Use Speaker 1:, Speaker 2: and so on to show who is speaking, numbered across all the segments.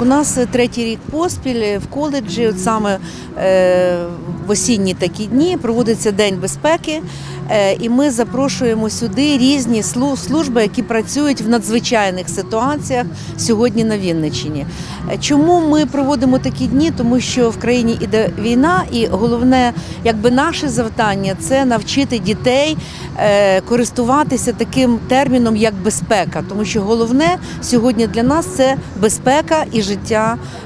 Speaker 1: У нас е, третій рік поспіль в коледжі, от саме е, в осінні такі дні, проводиться День безпеки, е, і ми запрошуємо сюди різні служби, які працюють в надзвичайних ситуаціях сьогодні на Вінниччині. Е, Чому ми проводимо такі дні? Тому що в країні іде війна, і головне, якби наше завдання це навчити дітей е, користуватися таким терміном, як безпека, тому що головне сьогодні для нас це безпека і життя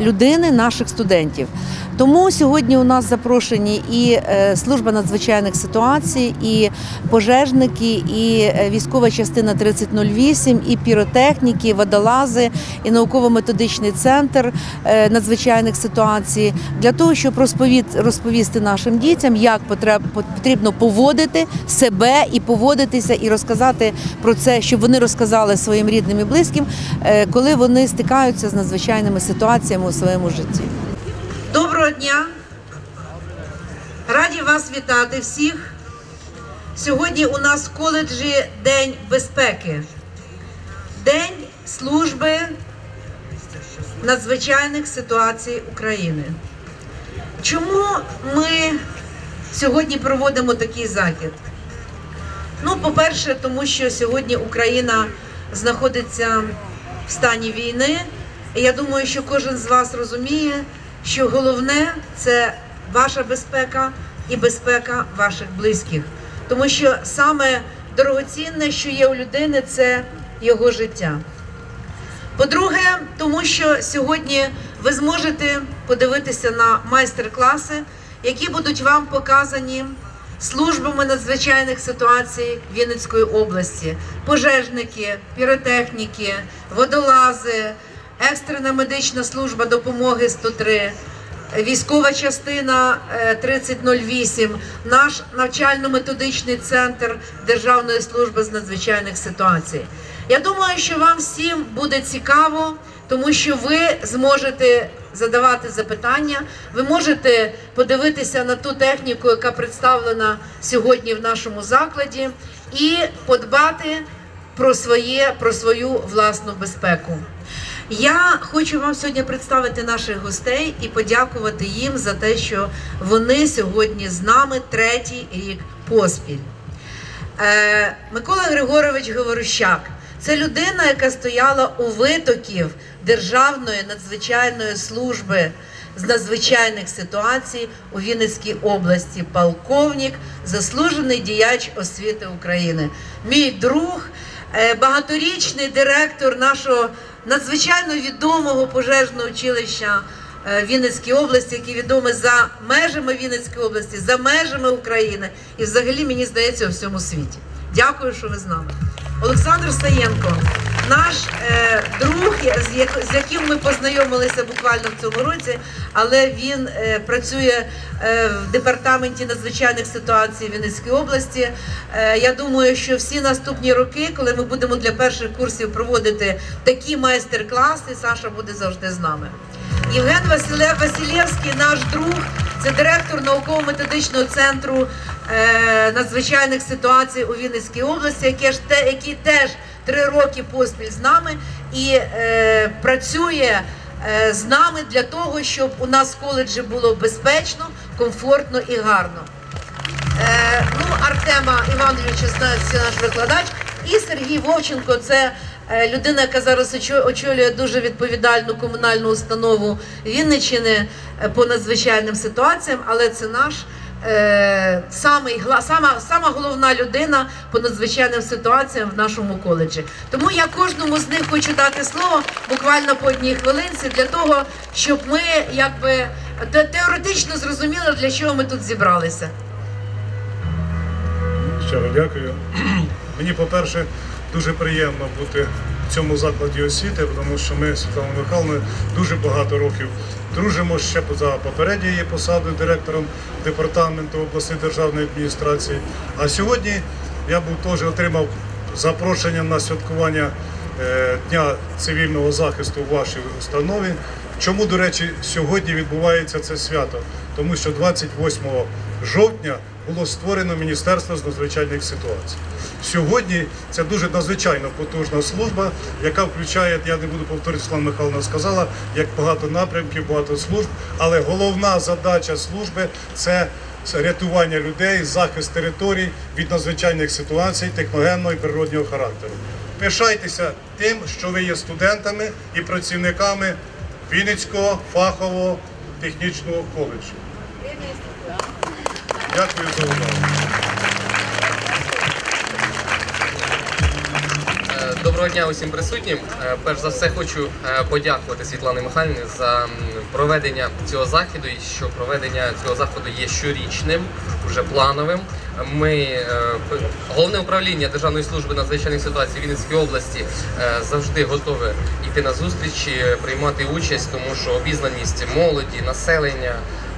Speaker 1: людини, наших студентів. Тому сьогодні у нас запрошені і е, служба надзвичайних ситуацій, і пожежники, і е, військова частина 3008, і піротехніки, водолази, і науково-методичний центр е, надзвичайних ситуацій для того, щоб розповісти нашим дітям, як потрібно поводити себе і поводитися, і розказати про це, щоб вони розказали своїм рідним і близьким, коли вони стикаються з надзвичайними ситуаціями у своєму житті.
Speaker 2: Доброго дня! Раді вас вітати всіх. Сьогодні у нас в коледжі День безпеки, День служби надзвичайних ситуацій України. Чому ми сьогодні проводимо такий захід? Ну, по-перше, тому що сьогодні Україна знаходиться в стані війни. І я думаю, що кожен з вас розуміє, що головне це ваша безпека і безпека ваших близьких. Тому що саме дорогоцінне, що є у людини, це його життя. По-друге, тому що сьогодні ви зможете подивитися на майстер-класи, які будуть вам показані службами надзвичайних ситуацій Вінницької області: пожежники, піротехніки, водолази, екстрена медична служба допомоги 103. Військова частина е, 3008, наш навчально-методичний центр Державної служби з надзвичайних ситуацій. Я думаю, що вам всім буде цікаво, тому що ви зможете задавати запитання, ви можете подивитися на ту техніку, яка представлена сьогодні в нашому закладі, і подбати про своє, про свою власну безпеку. Я хочу вам сьогодні представити наших гостей і подякувати їм за те, що вони сьогодні з нами третій рік поспіль. Е, Микола Григорович Говорущак це людина, яка стояла у витоків Державної надзвичайної служби з надзвичайних ситуацій у Вінницькій області, полковник, заслужений діяч освіти України. Мій друг, е, багаторічний директор нашого надзвичайно відомого пожежного училища Вінницької області, яке відоме за межами Вінницької області, за межами України і взагалі, мені здається, у всьому світі. Дякую, що ви з нами. Олександр Саєнко, наш е, друг, з, як- з яким ми познайомилися буквально в цьому році, але він е, працює е, в департаменті надзвичайних ситуацій Вінницької області. Е, я думаю, що всі наступні роки, коли ми будемо для перших курсів проводити такі майстер-класи, Саша буде завжди з нами. Євген Василе- Василєвський, наш друг, це директор науково-методичного центру е, надзвичайних ситуацій у Вінницькій області, який, який теж три роки поспіль з нами і е, працює е, з нами для того, щоб у нас в коледжі було безпечно, комфортно і гарно. Е, ну, Артема Івановича знає наш викладач. І Сергій Вовченко це е, людина, яка зараз очолює дуже відповідальну комунальну установу Вінниччини е, по надзвичайним ситуаціям, але це наш. Е, самий, сама, сама головна людина по надзвичайним ситуаціям в нашому коледжі. Тому я кожному з них хочу дати слово буквально по одній хвилинці для того, щоб ми якби теоретично зрозуміли, для чого ми тут зібралися.
Speaker 3: Щиро дякую. Мені, по-перше, дуже приємно бути цьому закладі освіти, тому що ми з Світланою Михайловною дуже багато років дружимо ще за попередньою її посадою директором департаменту обласної державної адміністрації. А сьогодні я був теж отримав запрошення на святкування е, Дня цивільного захисту в вашій установі. Чому, до речі, сьогодні відбувається це свято? Тому що 28 жовтня було створено Міністерство з надзвичайних ситуацій. Сьогодні це дуже надзвичайно потужна служба, яка включає, я не буду повторювати, Світлана Михайловна сказала, як багато напрямків, багато служб, але головна задача служби це рятування людей, захист територій від надзвичайних ситуацій техногенного і природнього характеру. Пишайтеся тим, що ви є студентами і працівниками Вінницького фахового технічного коледжу. Дякую за увагу.
Speaker 4: Е, Доброго дня усім присутнім. Е, Перш за все хочу е, подякувати Світлані Михайлівні за проведення цього заходу і що проведення цього заходу є щорічним, вже плановим. Ми головне управління Державної служби надзвичайних ситуацій Вінницької області завжди готове йти на зустрічі, приймати участь, тому що обізнаність молоді, населення.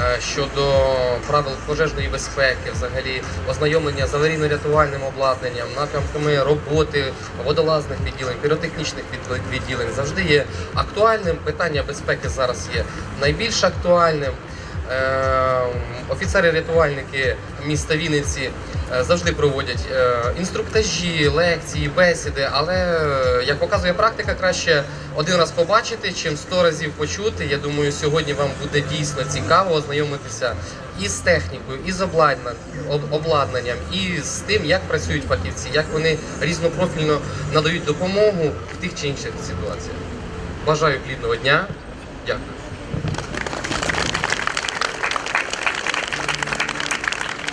Speaker 4: Е, Щодо правил пожежної безпеки, взагалі ознайомлення з аварійно-рятувальним обладнанням, напрямками роботи водолазних відділень, піротехнічних відділень завжди є актуальним. Питання безпеки зараз є найбільш актуальним. Е, Офіцери-рятувальники міста Вінниці завжди проводять е, інструктажі, лекції, бесіди, але е, як показує практика, краще один раз побачити, чим сто разів почути. Я думаю, сьогодні вам буде дійсно цікаво ознайомитися і з технікою, і з обладнанням, і з тим, як працюють фахівці, як вони різнопрофільно надають допомогу в тих чи інших ситуаціях. Бажаю плідного дня. Дякую.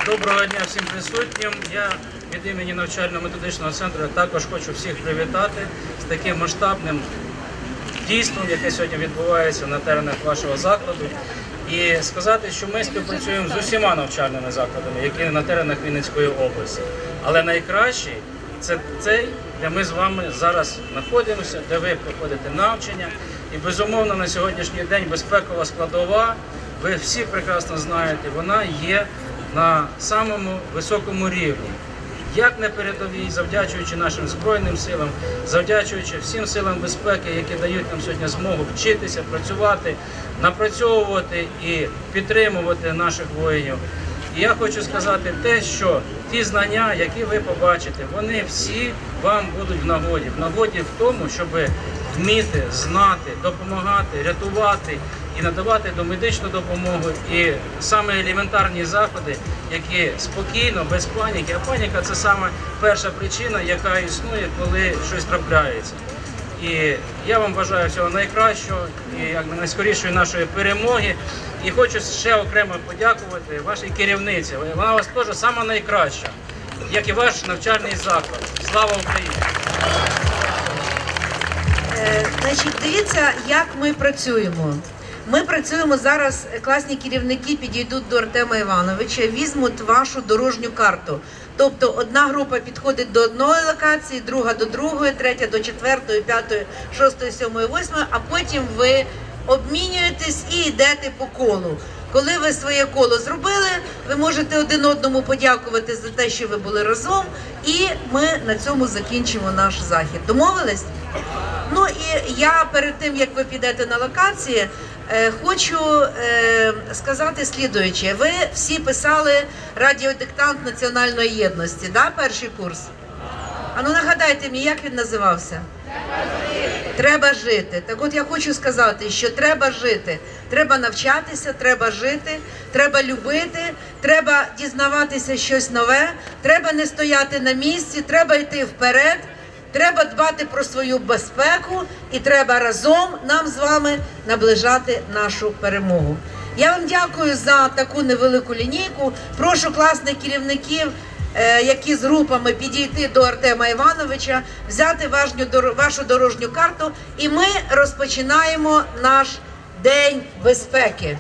Speaker 5: Доброго дня всім присутнім. Я від імені навчально-методичного центру також хочу всіх привітати з таким масштабним дійством, яке сьогодні відбувається на теренах вашого закладу. І сказати, що ми співпрацюємо з усіма навчальними закладами, які на теренах Вінницької області. Але найкращий це цей, де ми з вами зараз знаходимося, де ви проходите навчання. І безумовно на сьогоднішній день безпекова складова, ви всі прекрасно знаєте, вона є на самому високому рівні. Як на передовій, завдячуючи нашим збройним силам, завдячуючи всім силам безпеки, які дають нам сьогодні змогу вчитися, працювати, напрацьовувати і підтримувати наших воїнів. І я хочу сказати те, що ті знання, які ви побачите, вони всі вам будуть в нагоді. В нагоді в тому, щоб вміти, знати, допомагати, рятувати і надавати домедичну допомогу, і саме елементарні заходи, які спокійно, без паніки. А паніка це саме перша причина, яка існує, коли щось трапляється. І я вам бажаю всього найкращого і як найскорішої нашої перемоги. І хочу ще окремо подякувати вашій керівниці. Вона у вас теж сама найкраща, як і ваш навчальний заклад. Слава Україні!
Speaker 2: Е, Значить, дивіться, як ми працюємо. Ми працюємо зараз. Класні керівники підійдуть до Артема Івановича, візьмуть вашу дорожню карту. Тобто одна група підходить до одної локації, друга до другої, третя до четвертої, п'ятої, шостої, сьомої, восьмої, а потім ви обмінюєтесь і йдете по колу. Коли ви своє коло зробили, ви можете один одному подякувати за те, що ви були разом, і ми на цьому закінчимо наш захід. Домовились? Ну і я перед тим як ви підете на локації, е, хочу е, сказати слідуюче. Ви всі писали радіодиктант національної єдності, да, перший курс? А ну нагадайте мені, як він називався? Треба жити. Так от я хочу сказати, що треба жити. Треба навчатися, треба жити, треба любити, треба дізнаватися щось нове, треба не стояти на місці, треба йти вперед. Треба дбати про свою безпеку і треба разом нам з вами наближати нашу перемогу. Я вам дякую за таку невелику лінійку. Прошу класних керівників, які з групами підійти до Артема Івановича, взяти вашу дорожню карту, і ми розпочинаємо наш день безпеки.